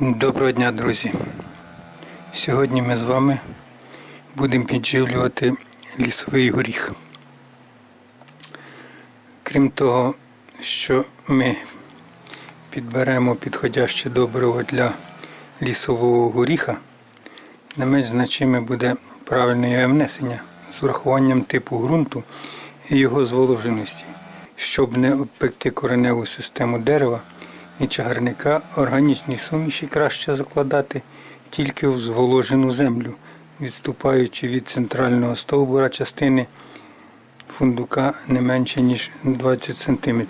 Доброго дня, друзі! Сьогодні ми з вами будемо підживлювати лісовий горіх. Крім того, що ми підберемо підходяще добриво для лісового горіха, не менш значиме буде правильне його внесення з урахуванням типу ґрунту і його зволоженості, щоб не обпекти кореневу систему дерева і чагарника, органічні суміші краще закладати тільки в зволожену землю, відступаючи від центрального стовбура частини фундука не менше ніж 20 см.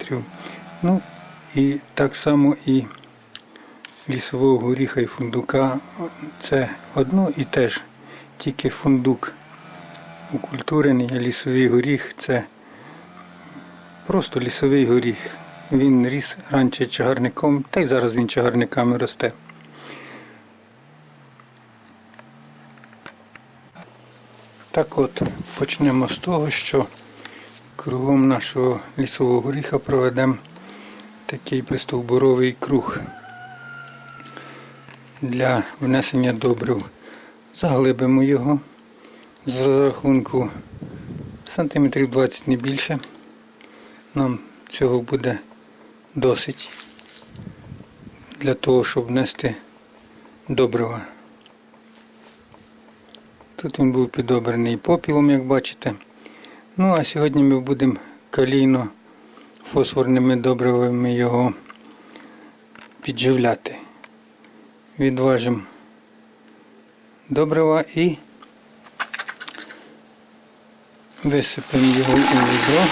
Ну і так само і лісового горіха і фундука це одно і те ж. Тільки фундук укультурений, а лісовий горіх це просто лісовий горіх. Він ріс раніше чагарником, та й зараз він чагарниками росте. Так от, почнемо з того, що кругом нашого лісового горіха проведемо такий пристовбуровий круг для внесення добрив. Заглибимо його з розрахунку сантиметрів 20 не більше. Нам цього буде досить для того, щоб внести добрива. Тут він був підобраний попілом, як бачите. Ну, а сьогодні ми будемо калійно фосфорними добривами його підживляти. Відважимо добрива і висипемо його у відро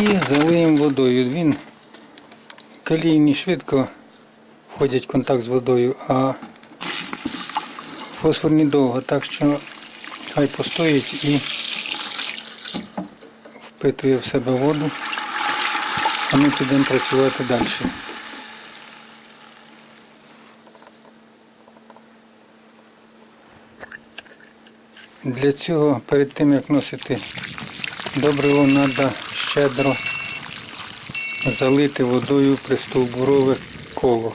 і залиємо водою. Він калійні швидко входять в контакт з водою, а фосфорні довго, так що хай постоїть і впитує в себе воду, а ми підемо працювати далі. Для цього перед тим як носити добриво треба щедро залити водою пристовбурове коло.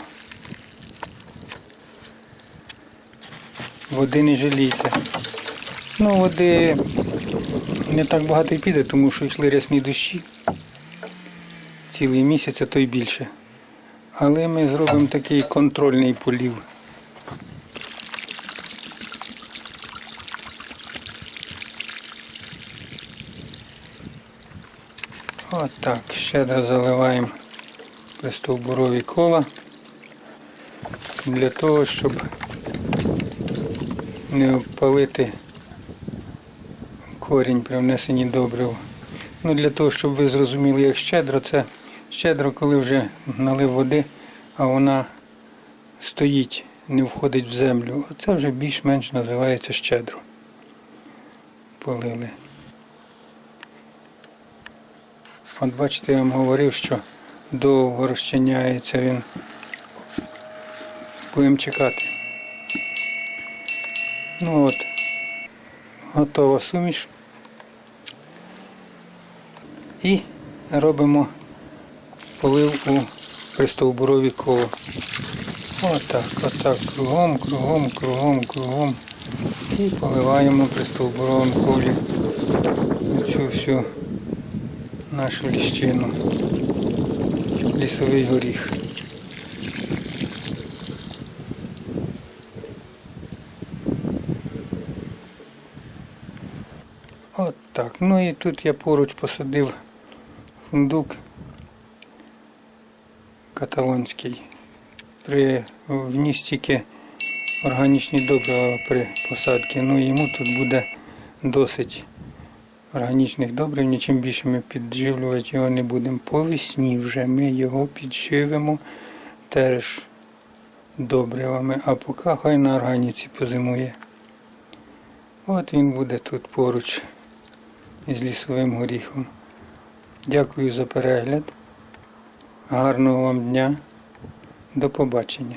Води не жалійте. Ну, води не так багато й піде, тому що йшли рясні дощі. Цілий місяць, а то й більше. Але ми зробимо такий контрольний полів. От щедро заливаємо пристовбурові кола для того, щоб не обпалити корінь при внесенні добрив. Ну, для того, щоб ви зрозуміли, як щедро, це щедро, коли вже налив води, а вона стоїть, не входить в землю. Це вже більш-менш називається щедро. Полили. От бачите, я вам говорив, що довго розчиняється він. Будемо чекати. Ну от, готова суміш. І робимо полив у пристовбурові коло. Отак, отак, кругом, кругом, кругом, кругом. І поливаємо пристовбуровим колі цю всю нашу ліщину. Лісовий горіх. От так. Ну і тут я поруч посадив фундук каталонський. При вніс тільки органічні добрива при посадці. Ну йому тут буде досить органічних добрив, нічим більше ми підживлювати його не будемо. По весні вже ми його підживимо теж добривами, а поки хай на органіці позимує. От він буде тут поруч із лісовим горіхом. Дякую за перегляд. Гарного вам дня. До побачення.